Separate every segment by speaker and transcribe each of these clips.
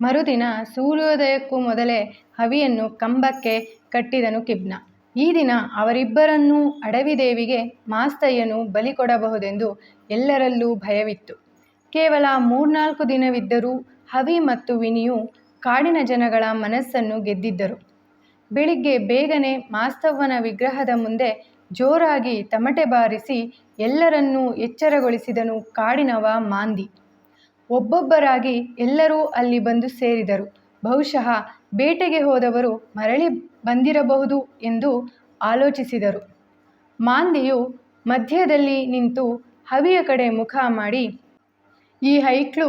Speaker 1: ಮರುದಿನ ಸೂರ್ಯೋದಯಕ್ಕೂ ಮೊದಲೇ ಹವಿಯನ್ನು ಕಂಬಕ್ಕೆ ಕಟ್ಟಿದನು ಕಿಬ್ನ. ಈ ದಿನ ಅವರಿಬ್ಬರನ್ನೂ ಅಡವಿದೇವಿಗೆ ಮಾಸ್ತಯ್ಯನು ಬಲಿ ಕೊಡಬಹುದೆಂದು ಎಲ್ಲರಲ್ಲೂ ಭಯವಿತ್ತು. ಕೇವಲ ಮೂರ್ನಾಲ್ಕು ದಿನವಿದ್ದರೂ ಹವಿ ಮತ್ತು ವಿನಿಯು ಕಾಡಿನ ಜನಗಳ ಮನಸ್ಸನ್ನು ಗೆದ್ದಿದ್ದರು. ಬೆಳಿಗ್ಗೆ ಬೇಗನೆ ಮಾಸ್ತವ್ವನ ವಿಗ್ರಹದ ಮುಂದೆ ಜೋರಾಗಿ ತಮಟೆ ಬಾರಿಸಿ ಎಲ್ಲರನ್ನೂ ಎಚ್ಚರಗೊಳಿಸಿದನು ಕಾಡಿನವ ಮಾಂದಿ. ಒಬ್ಬೊಬ್ಬರಾಗಿ ಎಲ್ಲರೂ ಅಲ್ಲಿ ಬಂದು ಸೇರಿದರು. ಬಹುಶಃ ಬೇಟೆಗೆ ಹೋದವರು ಮರಳಿ ಬಂದಿರಬಹುದು ಎಂದು ಆಲೋಚಿಸಿದರು. ಮಾಂದಿಯು ಮಧ್ಯದಲ್ಲಿ ನಿಂತು ಹವಿಯ ಕಡೆ ಮುಖ ಮಾಡಿ, ಈ ಹೈಕ್ಳು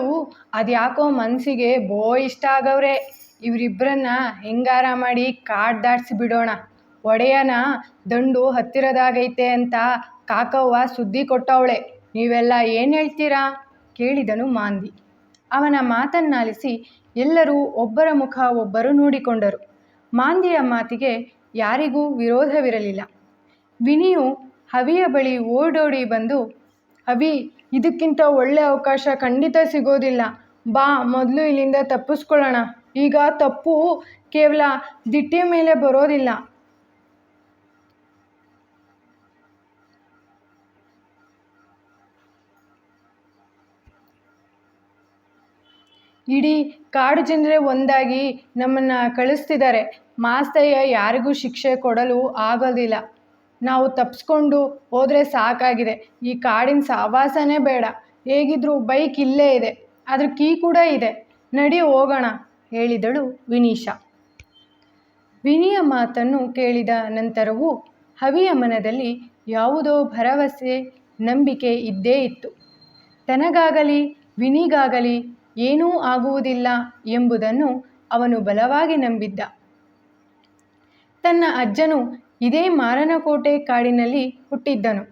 Speaker 1: ಅದ್ಯಾಕೋ ಮನಸ್ಸಿಗೆ ಬೋ ಇಷ್ಟ ಆಗವ್ರೆ. ಇವರಿಬ್ಬರನ್ನ ಹೆಂಗಾರ ಮಾಡಿ ಕಾಡು ದಾಟ್ಸಿ ಬಿಡೋಣ. ಒಡೆಯನ ದಂಡು ಹತ್ತಿರದಾಗೈತೆ ಅಂತ ಕಾಕವ್ವ ಸುದ್ದಿ ಕೊಟ್ಟವಳೆ. ನೀವೆಲ್ಲ ಏನು ಹೇಳ್ತೀರಾ? ಕೇಳಿದನು ಮಾಂದಿ. ಅವನ ಮಾತನ್ನಾಲಿಸಿ ಎಲ್ಲರೂ ಒಬ್ಬರ ಮುಖ ಒಬ್ಬರು ನೋಡಿಕೊಂಡರು. ಮಾಂದಿಯ ಮಾತಿಗೆ ಯಾರಿಗೂ ವಿರೋಧವಿರಲಿಲ್ಲ. ವಿನಿಯು ಹವಿಯ ಬಳಿ ಓಡೋಡಿ ಬಂದು ಅವಿ ಇದಕ್ಕಿಂತ ಒಳ್ಳೆ ಅವಕಾಶ ಖಂಡಿತ ಸಿಗೋದಿಲ್ಲ. ಬಾ, ಮೊದಲು ಇಲ್ಲಿಂದ ತಪ್ಪಿಸ್ಕೊಳ್ಳೋಣ. ಈಗ ತಪ್ಪು ಕೇವಲ ದಿಟ್ಟೆ ಮೇಲೆ ಬರೋದಿಲ್ಲ. ಇಡೀ ಕಾಡು ಜನರೇ ಒಂದಾಗಿ ನಮ್ಮನ್ನು ಕಳಿಸ್ತಿದ್ದಾರೆ. ಮಾಸ್ತಯ್ಯ ಯಾರಿಗೂ ಶಿಕ್ಷೆ ಕೊಡಲು ಆಗೋದಿಲ್ಲ. ನಾವು ತಪ್ಪಿಸ್ಕೊಂಡು ಹೋದರೆ ಸಾಕಾಗಿದೆ. ಈ ಕಾಡಿನ ಸಹವಾಸನೇ ಬೇಡ. ಹೇಗಿದ್ರೂ ಬೈಕ್ ಇಲ್ಲೇ ಇದೆ. ಅದ್ರ ಕೀ ಕೂಡ ಇದೆ. ನಡಿ ಹೋಗೋಣ, ಹೇಳಿದಳು ವಿನೀಶಾ. ವಿನಿಯ ಮಾತನ್ನು ಕೇಳಿದ ನಂತರವೂ ಹವಿಯ ಮನದಲ್ಲಿ ಯಾವುದೋ ಭರವಸೆ, ನಂಬಿಕೆ ಇದ್ದೇ ಇತ್ತು. ತನಗಾಗಲಿ, ವಿನಿಗಾಗಲಿ ಏನೂ ಆಗುವುದಿಲ್ಲ ಎಂಬುದನ್ನು ಅವನು ಬಲವಾಗಿ ನಂಬಿದ್ದ. ತನ್ನ ಅಜ್ಜನು ಇದೇ ಮಾರನಕೋಟೆ ಕಾಡಿನಲ್ಲಿ ಹುಟ್ಟಿದ್ದನು.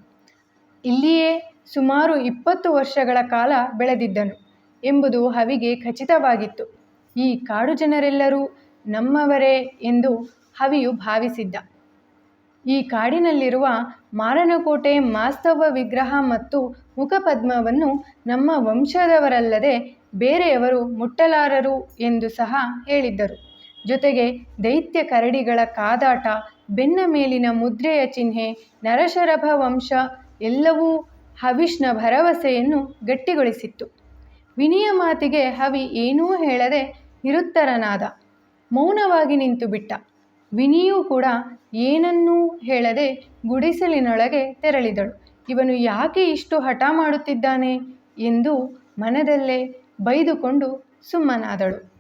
Speaker 1: ಇಲ್ಲಿಯೇ ಸುಮಾರು ಇಪ್ಪತ್ತು ವರ್ಷಗಳ ಕಾಲ ಬೆಳೆದಿದ್ದನು ಎಂಬುದು ಹವಿಗೆ ಖಚಿತವಾಗಿತ್ತು. ಈ ಕಾಡು ಜನರೆಲ್ಲರೂ ನಮ್ಮವರೇ ಎಂದು ಹವಿಯು ಭಾವಿಸಿದ್ದ. ಈ ಕಾಡಿನಲ್ಲಿರುವ ಮಾರನಕೋಟೆ ಮಾಸ್ತವ ವಿಗ್ರಹ ಮತ್ತು ಮುಖಪದ್ಮವನ್ನು ನಮ್ಮ ವಂಶದವರಲ್ಲದೆ ಬೇರೆಯವರು ಮುಟ್ಟಲಾರರು ಎಂದು ಸಹ ಹೇಳಿದ್ದರು. ಜೊತೆಗೆ ದೈತ್ಯ ಕರಡಿಗಳ ಕಾದಾಟ, ಬೆನ್ನ ಮೇಲಿನ ಮುದ್ರೆಯ ಚಿಹ್ನೆ, ನರಶರಭ ವಂಶ ಎಲ್ಲವೂ ಹವಿಷ್ನ ಭರವಸೆಯನ್ನು ಗಟ್ಟಿಗೊಳಿಸಿತ್ತು. ವಿನಿಯ ಮಾತಿಗೆ ಹವಿ ಏನೂ ಹೇಳದೆ ನಿರುತ್ತರನಾದ. ಮೌನವಾಗಿ ನಿಂತು ಬಿಟ್ಟ ವಿನಿಯೂ ಕೂಡ ಏನನ್ನೂ ಹೇಳದೆ ಗುಡಿಸಲಿನೊಳಗೆ ತೆರಳಿದಳು. ಇವನು ಯಾಕೆ ಇಷ್ಟು ಹಠ ಮಾಡುತ್ತಿದ್ದಾನೆ ಎಂದು ಮನದಲ್ಲೇ ಬೈದುಕೊಂಡು ಸುಮ್ಮನಾದಳು.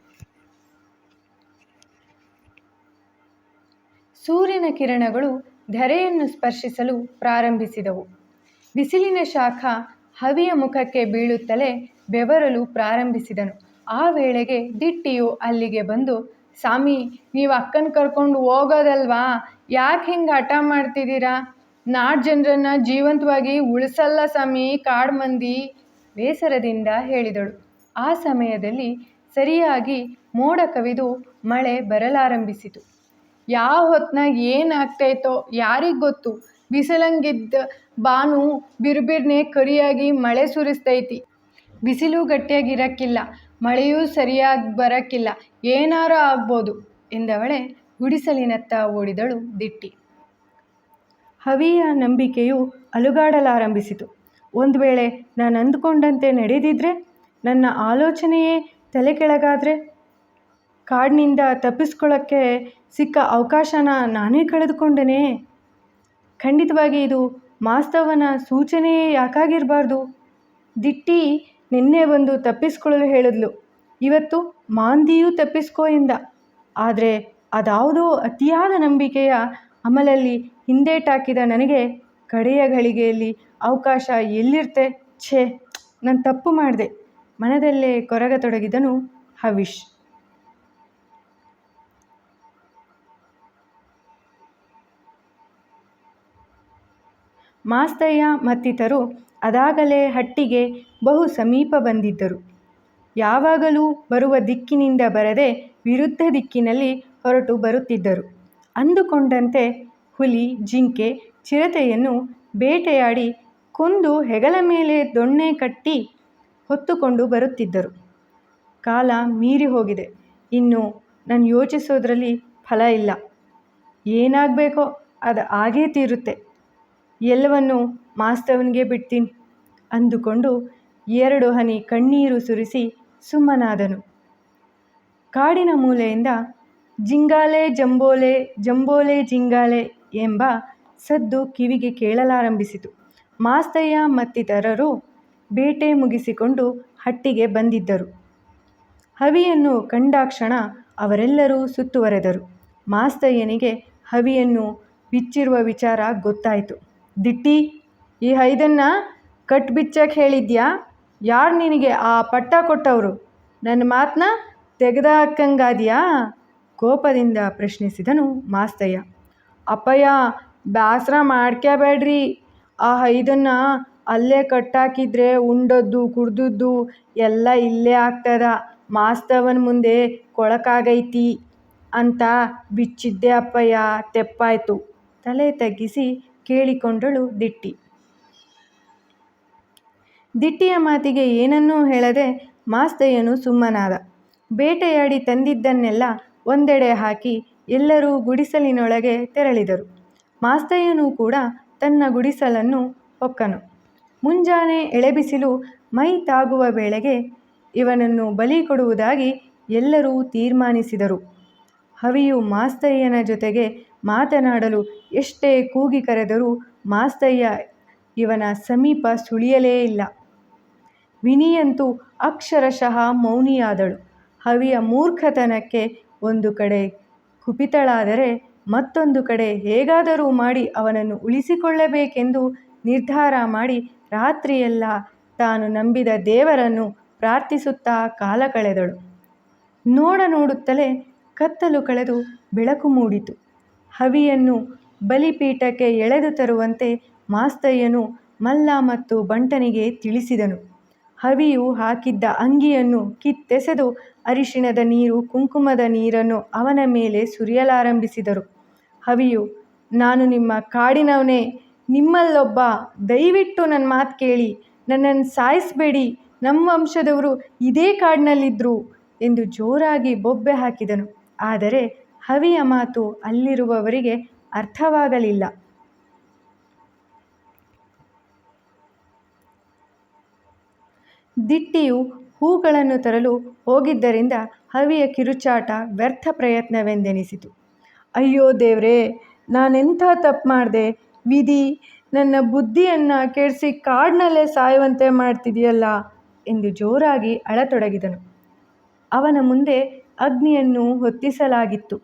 Speaker 1: ಸೂರ್ಯನ ಕಿರಣಗಳು ಧರೆಯನ್ನು ಸ್ಪರ್ಶಿಸಲು ಪ್ರಾರಂಭಿಸಿದವು. ಬಿಸಿಲಿನ ಶಾಖ ಹವಿಯ ಮುಖಕ್ಕೆ ಬೀಳುತ್ತಲೇ ಬೆವರಲು ಪ್ರಾರಂಭಿಸಿದನು. ಆ ವೇಳೆಗೆ ದಿಟ್ಟಿಯು ಅಲ್ಲಿಗೆ ಬಂದು, ಸ್ವಾಮಿ, ನೀವು ಅಕ್ಕನ ಕರ್ಕೊಂಡು ಹೋಗೋದಲ್ವಾ? ಯಾಕೆ ಹಿಂಗೆ ಹಠ ಮಾಡ್ತಿದ್ದೀರಾ? ನಾಡ್ ಜನರನ್ನ ಜೀವಂತವಾಗಿ ಉಳಿಸಲ್ಲ ಸ್ವಾಮಿ ಕಾಡು ಮಂದಿ ಬೇಸರದಿಂದ ಹೇಳಿದಳು. ಆ ಸಮಯದಲ್ಲಿ ಸರಿಯಾಗಿ ಮೋಡ ಕವಿದು ಮಳೆ ಬರಲಾರಂಭಿಸಿತು. ಯಾವ ಹೊತ್ನಾಗ ಏನಾಗ್ತೈತೋ ಯಾರಿಗೆ ಗೊತ್ತು? ಬಿಸಿಲಂಗಿದ್ದ ಬಾನು ಬಿರುಬಿರ್ನೆ ಕರಿಯಾಗಿ ಮಳೆ ಸುರಿಸ್ತೈತಿ. ಬಿಸಿಲು ಗಟ್ಟಿಯಾಗಿರಕ್ಕಿಲ್ಲ ಮಳೆಯೂ ಸರಿಯಾಗಿ ಬರಕ್ಕಿಲ್ಲ, ಏನಾರ ಆಗ್ಬೋದು ಎಂದವಳೆ ಗುಡಿಸಲಿನತ್ತ ಓಡಿದಳು ದಿಟ್ಟಿ. ಹವಿಯ ನಂಬಿಕೆಯು ಅಲುಗಾಡಲಾರಂಭಿಸಿತು. ಒಂದು ವೇಳೆ ನಾನು ಅಂದುಕೊಂಡಂತೆ ನಡೆದಿದ್ರೆ ನನ್ನ ಆಲೋಚನೆಯೇ ತಲೆ ಕೆಳಗಾದರೆ ಕಾಡಿನಿಂದ ತಪ್ಪಿಸ್ಕೊಳ್ಳೋಕ್ಕೆ ಸಿಕ್ಕ ಅವಕಾಶನ ನಾನೇ ಕಳೆದುಕೊಂಡೆನೇ? ಖಂಡಿತವಾಗಿ ಇದು ಮಾಸ್ತವನ ಸೂಚನೆಯೇ ಯಾಕಾಗಿರಬಾರ್ದು? ದಿಟ್ಟಿ ನಿನ್ನೆ ಬಂದು ತಪ್ಪಿಸ್ಕೊಳ್ಳಲು ಹೇಳಿದ್ಲು. ಇವತ್ತು ಮಾಂದಿಯೂ ತಪ್ಪಿಸ್ಕೋ ಎಂದ. ಆದರೆ ಅದಾವುದೋ ಅತಿಯಾದ ನಂಬಿಕೆಯ ಅಮಲಲ್ಲಿ ಹಿಂದೇಟಾಕಿದ ನನಗೆ ಕಡೆಯ ಗಳಿಗೆಯಲ್ಲಿ ಅವಕಾಶ ಎಲ್ಲಿರ್ತೆ? ಛೇ, ನಾನು ತಪ್ಪು ಮಾಡಿದೆ. ಮನದಲ್ಲೇ ಕೊರಗತೊಡಗಿದನು ಹವಿಷ್ ಮಾಸ್ತಯ್ಯ ಮತ್ತಿತರು ಅದಾಗಲೇ ಹಟ್ಟಿಗೆ ಬಹು ಸಮೀಪ ಬಂದಿದ್ದರು. ಯಾವಾಗಲೂ ಬರುವ ದಿಕ್ಕಿನಿಂದ ಬರದೆ ವಿರುದ್ಧ ದಿಕ್ಕಿನಲ್ಲಿ ಹೊರಟು ಬರುತ್ತಿದ್ದರು. ಅಂದುಕೊಂಡಂತೆ ಹುಲಿ, ಜಿಂಕೆ, ಚಿರತೆಯನ್ನು ಬೇಟೆಯಾಡಿ ಕೊಂದು ಹೆಗಲ ಮೇಲೆ ದೊಣ್ಣೆ ಕಟ್ಟಿ ಹೊತ್ತುಕೊಂಡು ಬರುತ್ತಿದ್ದರು. ಕಾಲ ಮೀರಿ ಹೋಗಿದೆ. ಇನ್ನು ನಾನು ಯೋಚಿಸೋದ್ರಲ್ಲಿ ಫಲ ಇಲ್ಲ. ಏನಾಗಬೇಕೋ ಅದು ಆಗೇ ತೀರುತ್ತೆ. ಎಲ್ಲವನ್ನು ಮಾಸ್ತವನಿಗೆ ಬಿಡ್ತೀನಿ ಅಂದುಕೊಂಡು ಎರಡು ಹನಿ ಕಣ್ಣೀರು ಸುರಿಸಿ ಸುಮ್ಮನಾದನು. ಕಾಡಿನ ಮೂಲೆಯಿಂದ ಜಿಂಗಾಲೆ ಜಂಬೋಲೆ ಜಂಬೋಲೆ ಜಿಂಗಾಲೆ ಎಂಬ ಸದ್ದು ಕಿವಿಗೆ ಕೇಳಲಾರಂಭಿಸಿತು. ಮಾಸ್ತಯ್ಯ ಮತ್ತಿತರರು ಬೇಟೆ ಮುಗಿಸಿಕೊಂಡು ಹಟ್ಟಿಗೆ ಬಂದಿದ್ದರು. ಹವಿಯನ್ನು ಕಂಡಾಕ್ಷಣ ಅವರೆಲ್ಲರೂ ಸುತ್ತುವರೆದರು. ಮಾಸ್ತಯ್ಯನಿಗೆ ಹವಿಯನ್ನು ಬಿಚ್ಚಿರುವ ವಿಚಾರ ಗೊತ್ತಾಯಿತು. ದಿಟ್ಟಿ, ಈ ಹೈದನ್ನು ಕಟ್ ಬಿಚ್ಚಕ್ಕೆ ಹೇಳಿದ್ಯಾ? ಯಾರು ನಿನಗೆ ಆ ಪಟ್ಟ ಕೊಟ್ಟವರು? ನನ್ನ ಮಾತನ್ನ ತೆಗೆದಾಕಂಗಾದ್ಯಾ ಕೋಪದಿಂದ ಪ್ರಶ್ನಿಸಿದನು ಮಾಸ್ತಯ್ಯ. ಅಪ್ಪಯ್ಯ, ಬ್ಯಾಸರ ಮಾಡ್ಕೋಬೇಡ್ರಿ ಆ ಐದನ್ನು ಅಲ್ಲೇ ಕಟ್ಟಾಕಿದ್ರೆ ಉಂಡದ್ದು, ಕುಡ್ದದ್ದು ಎಲ್ಲ ಇಲ್ಲೇ ಆಗ್ತದ. ಮಾಸ್ತವನ ಮುಂದೆ ಕೊಳಕಾಗೈತಿ ಅಂತ ಬಿಚ್ಚಿದ್ದೆ ಅಪ್ಪಯ್ಯ. ತೆಪ್ಪಾಯ್ತು. ತಲೆ ತಗ್ಗಿಸಿ ಕೇಳಿಕೊಂಡಳು ದಿಟ್ಟಿ. ದಿಟ್ಟಿಯ ಮಾತಿಗೆ ಏನನ್ನೂ ಹೇಳದೆ ಮಾಸ್ತಯ್ಯನು ಸುಮ್ಮನಾದ. ಬೇಟೆಯಾಡಿ ತಂದಿದ್ದನ್ನೆಲ್ಲ ಒಂದೆಡೆ ಹಾಕಿ ಎಲ್ಲರೂ ಗುಡಿಸಲಿನೊಳಗೆ ತೆರಳಿದರು. ಮಾಸ್ತಯ್ಯನೂ ಕೂಡ ತನ್ನ ಗುಡಿಸಲನ್ನು ಹೊಕ್ಕನು. ಮುಂಜಾನೆ ಎಳೆಬಿಸಿಲು ಮೈ ತಾಗುವ ವೇಳೆಗೆ ಇವನನ್ನು ಬಲಿ ಕೊಡುವುದಾಗಿ ಎಲ್ಲರೂ ತೀರ್ಮಾನಿಸಿದರು. ಹವಿಯು ಮಾಸ್ತಯ್ಯನ ಜೊತೆಗೆ ಮಾತನಾಡಲು ಎಷ್ಟೇ ಕೂಗಿ ಕರೆದರೂ ಮಾಸ್ತಯ್ಯ ಇವನ ಸಮೀಪ ಸುಳಿಯಲೇ ಇಲ್ಲ. ವಿನಿಯಂತೂ ಅಕ್ಷರಶಃ ಮೌನಿಯಾದಳು. ಹವಿಯ ಮೂರ್ಖತನಕ್ಕೆ ಒಂದು ಕಡೆ ಕುಪಿತಳಾದರೆ ಮತ್ತೊಂದು ಕಡೆ ಹೇಗಾದರೂ ಮಾಡಿ ಅವನನ್ನು ಉಳಿಸಿಕೊಳ್ಳಬೇಕೆಂದು ನಿರ್ಧಾರ ಮಾಡಿ ರಾತ್ರಿಯೆಲ್ಲ ತಾನು ನಂಬಿದ ದೇವರನ್ನು ಪ್ರಾರ್ಥಿಸುತ್ತಾ ಕಾಲ ಕಳೆದಳು. ನೋಡ ನೋಡುತ್ತಲೇ ಕತ್ತಲು ಕಳೆದು ಬೆಳಕು ಮೂಡಿತು. ಹವಿಯನ್ನು ಬಲಿಪೀಠಕ್ಕೆ ಎಳೆದು ತರುವಂತೆ ಮಾಸ್ತಯ್ಯನು ಮಲ್ಲ ಮತ್ತು ಬಂಟನಿಗೆ ತಿಳಿಸಿದನು. ಹವಿಯು ಹಾಕಿದ್ದ ಅಂಗಿಯನ್ನು ಕಿತ್ತೆಸೆದು ಅರಿಶಿಣದ ನೀರು ಕುಂಕುಮದ ನೀರನ್ನು ಅವನ ಮೇಲೆ ಸುರಿಯಲಾರಂಭಿಸಿದರು. ಹವಿಯು, ನಾನು ನಿಮ್ಮ ಕಾಡಿನವನೇ ನಿಮ್ಮಲ್ಲೊಬ್ಬ, ದಯವಿಟ್ಟು ನನ್ನ ಮಾತು ಕೇಳಿ. ನನ್ನನ್ನು ಸಾಯಿಸಬೇಡಿ. ನಮ್ಮ ವಂಶದವರು ಇದೇ ಕಾಡಿನಲ್ಲಿದ್ದರು ಎಂದು ಜೋರಾಗಿ ಬೊಬ್ಬೆ ಹಾಕಿದನು. ಆದರೆ ಹವಿಯ ಮಾತು ಅಲ್ಲಿರುವವರಿಗೆ ಅರ್ಥವಾಗಲಿಲ್ಲ. ದಿಟ್ಟಿಯು ಹೂಗಳನ್ನು ತರಲು ಹೋಗಿದ್ದರಿಂದ ಹವಿಯ ಕಿರುಚಾಟ ವ್ಯರ್ಥ ಪ್ರಯತ್ನವೆಂದೆನಿಸಿತು. ಅಯ್ಯೋ ದೇವ್ರೇ, ನಾನೆಂಥ ತಪ್ಪು ಮಾಡಿದೆ? ವಿಧಿ, ನನ್ನ ಬುದ್ಧಿಯನ್ನು ಕೆಡಿಸಿ ಕಾಡಿನಲ್ಲೇ ಸಾಯುವಂತೆ ಮಾಡ್ತಿದೆಯಲ್ಲ ಎಂದು ಜೋರಾಗಿ ಅಳತೊಡಗಿದನು. ಅವನ ಮುಂದೆ ಅಗ್ನಿಯನ್ನು ಹೊತ್ತಿಸಲಾಗಿತ್ತು.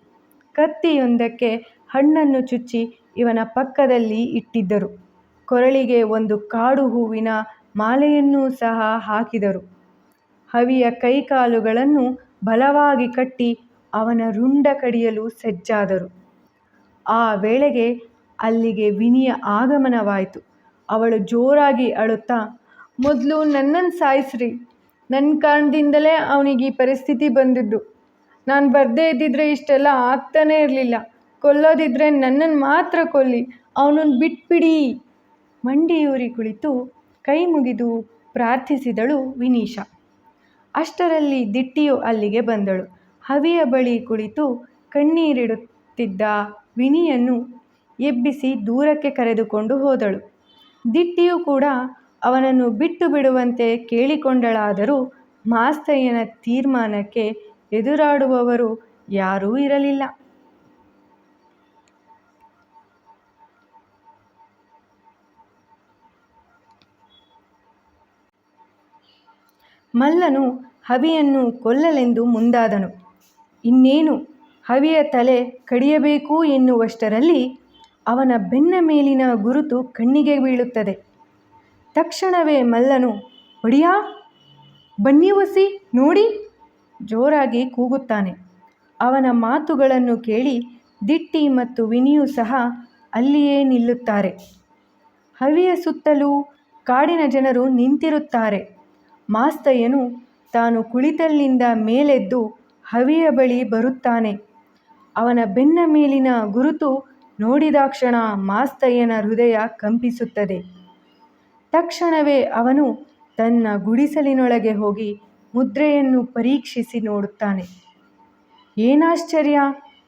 Speaker 1: ಕತ್ತಿಯೊಂದಕ್ಕೆ ಹಣ್ಣನ್ನು ಚುಚ್ಚಿ ಇವನ ಪಕ್ಕದಲ್ಲಿ ಇಟ್ಟಿದ್ದರು. ಕೊರಳಿಗೆ ಒಂದು ಕಾಡು ಹೂವಿನ ಮಾಲೆಯನ್ನೂ ಸಹ ಹಾಕಿದರು. ಹವಿಯ ಕೈಕಾಲುಗಳನ್ನು ಬಲವಾಗಿ ಕಟ್ಟಿ ಅವನ ರುಂಡ ಕಡಿಯಲು ಸಜ್ಜಾದರು. ಆ ವೇಳೆಗೆ ಅಲ್ಲಿಗೆ ವಿನಿಯ ಆಗಮನವಾಯಿತು. ಅವಳು ಜೋರಾಗಿ ಅಳುತ್ತಾ, ಮೊದಲು ನನ್ನನ್ನು ಸಾಯಿಸ್ರಿ. ನನ್ನ ಕಾರಣದಿಂದಲೇ ಅವನಿಗೆ ಈ ಪರಿಸ್ಥಿತಿ ಬಂದಿದ್ದು. ನಾನು ಬರದೇ ಇದ್ದಿದ್ರೆ ಇಷ್ಟೆಲ್ಲ ಆಗ್ತಾನೇ ಇರಲಿಲ್ಲ. ಕೊಲ್ಲೋದಿದ್ರೆ ನನ್ನನ್ನು ಮಾತ್ರ ಕೊಲ್ಲಿ ಅವನನ್ನು ಬಿಟ್ಬಿಡಿ. ಮಂಡಿಯೂರಿ ಕುಳಿತು ಕೈ ಮುಗಿದು ಪ್ರಾರ್ಥಿಸಿದಳು ವಿನೀಶಾ. ಅಷ್ಟರಲ್ಲಿ ದಿಟ್ಟಿಯು ಅಲ್ಲಿಗೆ ಬಂದಳು. ಹವಿಯ ಬಳಿ ಕುಳಿತು ಕಣ್ಣೀರಿಡುತ್ತಿದ್ದ ವಿನಿಯನ್ನು ಎಬ್ಬಿಸಿ ದೂರಕ್ಕೆ ಕರೆದುಕೊಂಡು ಹೋದಳು. ದಿಟ್ಟಿಯು ಕೂಡ ಅವನನ್ನು ಬಿಟ್ಟು ಬಿಡುವಂತೆ ಕೇಳಿಕೊಂಡಳಾದರೂ ಮಾಸ್ತಯ್ಯನ ತೀರ್ಮಾನಕ್ಕೆ ಎದುರಾಡುವವರು ಯಾರೂ ಇರಲಿಲ್ಲ. ಮಲ್ಲನು ಹವಿಯನ್ನು ಕೊಲ್ಲಲೆಂದು ಮುಂದಾದನು. ಇನ್ನೇನು? ಹವಿಯ ತಲೆ ಕಡಿಯಬೇಕು ಎನ್ನುವಷ್ಟರಲ್ಲಿ ಅವನ ಬೆನ್ನ ಮೇಲಿನ ಗುರುತು ಕಣ್ಣಿಗೆ ಬೀಳುತ್ತದೆ. ತಕ್ಷಣವೇ ಮಲ್ಲನು ಬನ್ನಿ ಒಸಿ ನೋಡಿ, ಜೋರಾಗಿ ಕೂಗುತ್ತಾನೆ. ಅವನ ಮಾತುಗಳನ್ನು ಕೇಳಿ ದಿಟ್ಟಿ ಮತ್ತು ವಿನಿಯು ಸಹ ಅಲ್ಲಿಯೇ ನಿಲ್ಲುತ್ತಾರೆ. ಹವಿಯ ಸುತ್ತಲೂ ಕಾಡಿನ ಜನರು ನಿಂತಿರುತ್ತಾರೆ. ಮಾಸ್ತಯ್ಯನು ತಾನು ಕುಳಿತಲ್ಲಿಂದ ಮೇಲೆದ್ದು ಹವಿಯ ಬಳಿ ಬರುತ್ತಾನೆ. ಅವನ ಬೆನ್ನ ಮೇಲಿನ ಗುರುತು ನೋಡಿದಾಕ್ಷಣ ಮಾಸ್ತಯ್ಯನ ಹೃದಯ ಕಂಪಿಸುತ್ತದೆ. ತಕ್ಷಣವೇ ಅವನು ತನ್ನ ಗುಡಿಸಲಿನೊಳಗೆ ಹೋಗಿ ಮುದ್ರೆಯನ್ನು ಪರೀಕ್ಷಿಸಿ ನೋಡುತ್ತಾನೆ. ಏನಾಶ್ಚರ್ಯ!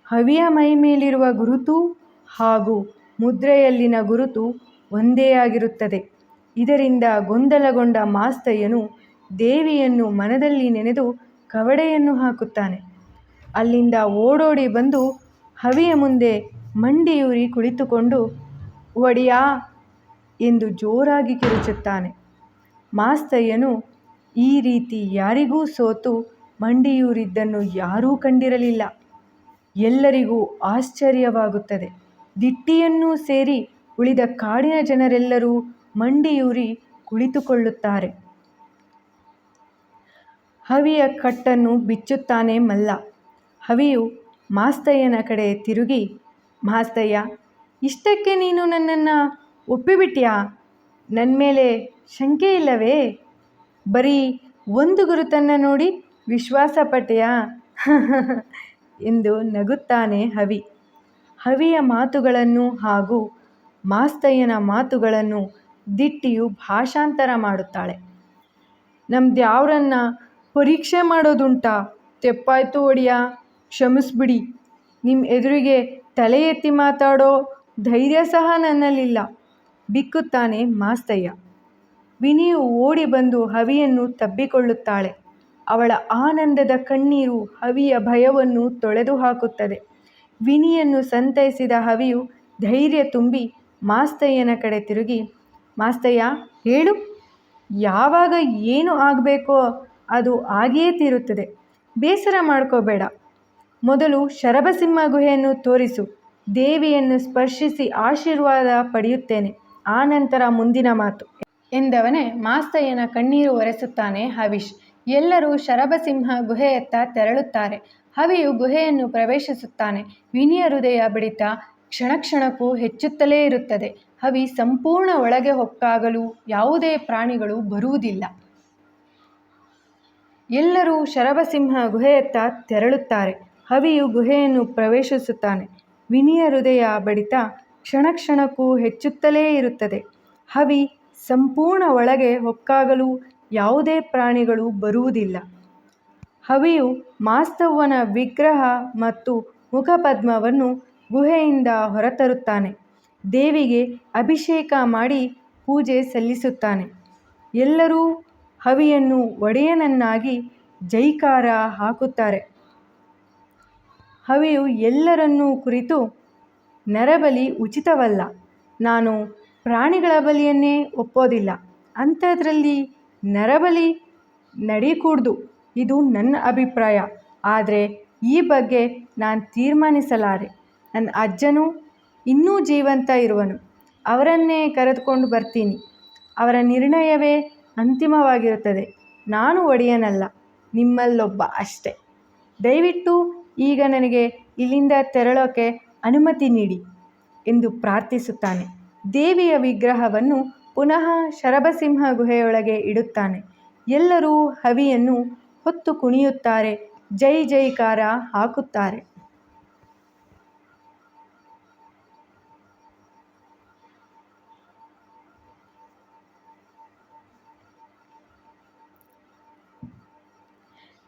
Speaker 1: ಹವಿಯ ಮೈಮೇಲಿರುವ ಗುರುತು ಹಾಗೂ ಮುದ್ರೆಯಲ್ಲಿನ ಗುರುತು ಒಂದೇ ಆಗಿರುತ್ತದೆ. ಇದರಿಂದ ಗೊಂದಲಗೊಂಡ ಮಾಸ್ತಯ್ಯನು ದೇವಿಯನ್ನು ಮನದಲ್ಲಿ ನೆನೆದು ಕವಡೆಯನ್ನು ಹಾಕುತ್ತಾನೆ. ಅಲ್ಲಿಂದ ಓಡೋಡಿ ಬಂದು ಹವಿಯ ಮುಂದೆ ಮಂಡಿಯೂರಿ ಕುಳಿತುಕೊಂಡು, ಒಡೆಯಾ ಎಂದು ಜೋರಾಗಿ ಕಿರುಚುತ್ತಾನೆ. ಮಾಸ್ತಯ್ಯನು, ಈ ರೀತಿ ಯಾರಿಗೂ ಸೋತು ಮಂಡಿಯೂರಿದ್ದನ್ನು ಯಾರೂ ಕಂಡಿರಲಿಲ್ಲ. ಎಲ್ಲರಿಗೂ ಆಶ್ಚರ್ಯವಾಗುತ್ತದೆ. ದಿಟ್ಟಿಯನ್ನೂ ಸೇರಿ ಉಳಿದ ಕಾಡಿನ ಜನರೆಲ್ಲರೂ ಮಂಡಿಯೂರಿ ಕುಳಿತುಕೊಳ್ಳುತ್ತಾರೆ. ಹವಿಯ ಕಟ್ಟನ್ನು ಬಿಚ್ಚುತ್ತಾನೆ ಮಲ್ಲ. ಹವಿಯು ಮಾಸ್ತಯ್ಯನ ಕಡೆ ತಿರುಗಿ ಮಾಸ್ತಯ್ಯ ಇಷ್ಟಕ್ಕೆ ನೀನು ನನ್ನನ್ನು ಒಪ್ಪಿಬಿಟ್ಟ್ಯಾ ನನ್ನ ಮೇಲೆ ಶಂಕೆ ಇಲ್ಲವೇ? ಬರೀ ಒಂದು ಗುರುತನ್ನು ನೋಡಿ ವಿಶ್ವಾಸ ಪಟ್ಟೆಯಾ ಎಂದು ನಗುತ್ತಾನೆ ಹವಿ. ಹವಿಯ ಮಾತುಗಳನ್ನು ಹಾಗೂ ಮಾಸ್ತಯ್ಯನ ಮಾತುಗಳನ್ನು ದಿಟ್ಟಿಯು ಭಾಷಾಂತರ ಮಾಡುತ್ತಾಳೆ. ನಮ್ದ್ಯಾವ್ರನ್ನ ಪರೀಕ್ಷೆ ಮಾಡೋದುಂಟಾ? ತೆಪ್ಪಾಯ್ತು ಒಡಿಯ, ಕ್ಷಮಿಸ್ಬಿಡಿ. ನಿಮ್ಮ ಎದುರಿಗೆ ತಲೆ ಎತ್ತಿ ಮಾತಾಡೋ ಧೈರ್ಯ ಸಹ ನನ್ನಲ್ಲಿಲ್ಲ. ಬಿಕ್ಕುತ್ತಾನೆ ಮಾಸ್ತಯ್ಯ. ವಿನಿಯು ಓಡಿ ಬಂದು ಹವಿಯನ್ನು ತಬ್ಬಿಕೊಳ್ಳುತ್ತಾಳೆ. ಅವಳ ಆನಂದದ ಕಣ್ಣೀರು ಹವಿಯ ಭಯವನ್ನು ತೊಳೆದು ಹಾಕುತ್ತದೆ ವಿನಿಯನ್ನು ಸಂತೈಸಿದ ಹವಿಯು ಧೈರ್ಯ ತುಂಬಿ ಮಾಸ್ತಯ್ಯನ ಕಡೆ ತಿರುಗಿ, ಮಾಸ್ತಯ್ಯ, ಹೇಳು. ಯಾವಾಗ ಏನು ಆಗಬೇಕೋ ಅದು ಆಗಿಯೇ ತೀರುತ್ತದೆ. ಬೇಸರ ಮಾಡ್ಕೋಬೇಡ. ಮೊದಲು ಶರಭಸಿಂಹ ಗುಹೆಯನ್ನು ತೋರಿಸು. ದೇವಿಯನ್ನು ಸ್ಪರ್ಶಿಸಿ ಆಶೀರ್ವಾದ ಪಡೆಯುತ್ತೇನೆ. ಆನಂತರ ಮುಂದಿನ ಮಾತು. ಎಂದವನೇ, ಮಾಸ್ತಯ್ಯನ ಕಣ್ಣೀರು ಒರೆಸುತ್ತಾನೆ ಹವಿಶ್. ಎಲ್ಲರೂ ಶರಭಸಿಂಹ ಗುಹೆಯತ್ತ ತೆರಳುತ್ತಾರೆ. ಹವಿಯು ಗುಹೆಯನ್ನು ಪ್ರವೇಶಿಸುತ್ತಾನೆ. ವಿನಿಯ ಹೃದಯ ಬಡಿತ ಕ್ಷಣ ಕ್ಷಣಕ್ಕೂ ಹೆಚ್ಚುತ್ತಲೇ ಇರುತ್ತದೆ. ಹವಿ ಸಂಪೂರ್ಣ ಒಳಗೆ ಹೊಕ್ಕಾಗಲು ಯಾವುದೇ ಪ್ರಾಣಿಗಳು ಬರುವುದಿಲ್ಲ. ಎಲ್ಲರೂ ಶರಭಸಿಂಹ ಗುಹೆಯತ್ತ ತೆರಳುತ್ತಾರೆ. ಹವಿಯು ಗುಹೆಯನ್ನು ಪ್ರವೇಶಿಸುತ್ತಾನೆ. ವಿನಿಯ ಹೃದಯ ಬಡಿತ ಕ್ಷಣಕ್ಷಣಕ್ಕೂ ಹೆಚ್ಚುತ್ತಲೇ ಇರುತ್ತದೆ. ಹವಿ ಸಂಪೂರ್ಣ ಒಳಗೆ ಹೊಕ್ಕಾಗಲು ಯಾವುದೇ ಪ್ರಾಣಿಗಳು ಬರುವುದಿಲ್ಲ. ಹವಿಯು ಮಾಸ್ತವ್ವನ ವಿಗ್ರಹ ಮತ್ತು ಮುಖಪದ್ಮವನ್ನು ಗುಹೆಯಿಂದ ಹೊರತರುತ್ತಾನೆ. ದೇವಿಗೆ ಅಭಿಷೇಕ ಮಾಡಿ ಪೂಜೆ ಸಲ್ಲಿಸುತ್ತಾನೆ. ಎಲ್ಲರೂ ಹವಿಯನ್ನು ಒಡೆಯನನ್ನಾಗಿ ಜೈಕಾರ ಹಾಕುತ್ತಾರೆ. ಹವಿಯು ಎಲ್ಲರನ್ನೂ ಕುರಿತು ನರಬಲಿ ಉಚಿತವಲ್ಲ. ನಾನು ಪ್ರಾಣಿಗಳ ಬಲಿಯನ್ನೇ ಒಪ್ಪೋದಿಲ್ಲ. ಅಂಥದ್ರಲ್ಲಿ ನರಬಲಿ ನಡೀಕೂಡ್ದು. ಇದು ನನ್ನ ಅಭಿಪ್ರಾಯ. ಆದರೆ ಈ ಬಗ್ಗೆ ನಾನು ತೀರ್ಮಾನಿಸಲಾರೆ. ನನ್ನ ಅಜ್ಜನು ಇನ್ನೂ ಜೀವಂತ ಇರುವನು. ಅವರನ್ನೇ ಕರೆದುಕೊಂಡು ಬರ್ತೀನಿ. ಅವರ ನಿರ್ಣಯವೇ ಅಂತಿಮವಾಗಿರುತ್ತದೆ. ನಾನು ಒಡೆಯನಲ್ಲ. ನಿಮ್ಮಲ್ಲೊಬ್ಬ ಅಷ್ಟೆ. ದಯವಿಟ್ಟು ಈಗ ನನಗೆ ಇಲ್ಲಿಂದ ತೆರಳೋಕೆ ಅನುಮತಿ ನೀಡಿ ಎಂದು ಪ್ರಾರ್ಥಿಸುತ್ತಾನೆ. ದೇವಿಯ ವಿಗ್ರಹವನ್ನು ಪುನಃ ಶರಭಸಿಂಹ ಗುಹೆಯೊಳಗೆ ಇಡುತ್ತಾನೆ. ಎಲ್ಲರೂ ಹವಿಯನ್ನು ಹೊತ್ತು ಕುಣಿಯುತ್ತಾರೆ, ಜೈ ಜೈಕಾರ ಹಾಕುತ್ತಾರೆ.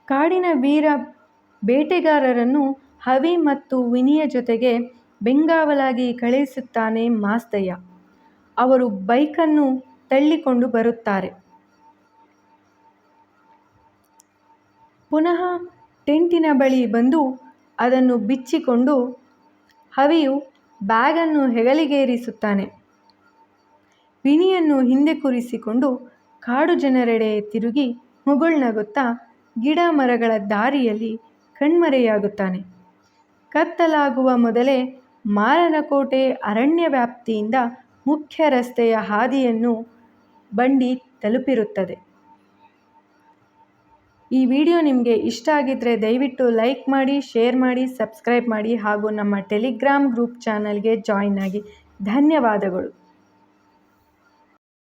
Speaker 1: ಕಾಡಿನ ವೀರ ಬೇಟೆಗಾರರನ್ನು ಹವಿ ಮತ್ತು ವಿನಿಯ ಜೊತೆಗೆ ಬೆಂಗಾವಲಾಗಿ ಕಳುಹಿಸುತ್ತಾನೆ ಮಾಸ್ತಯ್ಯ. ಅವರು ಬೈಕನ್ನು ತಳ್ಳಿಕೊಂಡು ಬರುತ್ತಾರೆ. ಪುನಃ ಟೆಂಟಿನ ಬಳಿ ಬಂದು ಅದನ್ನು ಬಿಚ್ಚಿಕೊಂಡು ಹವಿಯು ಬ್ಯಾಗನ್ನು ಹೆಗಲಿಗೇರಿಸುತ್ತಾನೆ. ವಿನಿಯನ್ನು ಹಿಂದೆ ಕೂರಿಸಿಕೊಂಡು ಕಾಡು ಜನರೆಡೆ ತಿರುಗಿ ಮುಗುಳ್ನಗುತ್ತಾ ಗಿಡ ಮರಗಳ ದಾರಿಯಲ್ಲಿ ಕಣ್ಮರೆಯಾಗುತ್ತಾನೆ. ಕತ್ತಲಾಗುವ ಮೊದಲೇ ಮಾರನಕೋಟೆ ಅರಣ್ಯ ವ್ಯಾಪ್ತಿಯಿಂದ ಮುಖ್ಯ ರಸ್ತೆಯ ಹಾದಿಯನ್ನು ಬಂಡಿ ತಲುಪಿರುತ್ತದೆ. ಈ ವಿಡಿಯೋ ನಿಮಗೆ ಇಷ್ಟ ಆಗಿದ್ದರೆ ದಯವಿಟ್ಟು ಲೈಕ್ ಮಾಡಿ, ಶೇರ್ ಮಾಡಿ, ಸಬ್ಸ್ಕ್ರೈಬ್ ಮಾಡಿ ಹಾಗೂ ನಮ್ಮ ಟೆಲಿಗ್ರಾಮ್ ಗ್ರೂಪ್ ಚಾನಲ್ಗೆ ಜಾಯಿನ್ ಆಗಿ ಧನ್ಯವಾದಗಳು.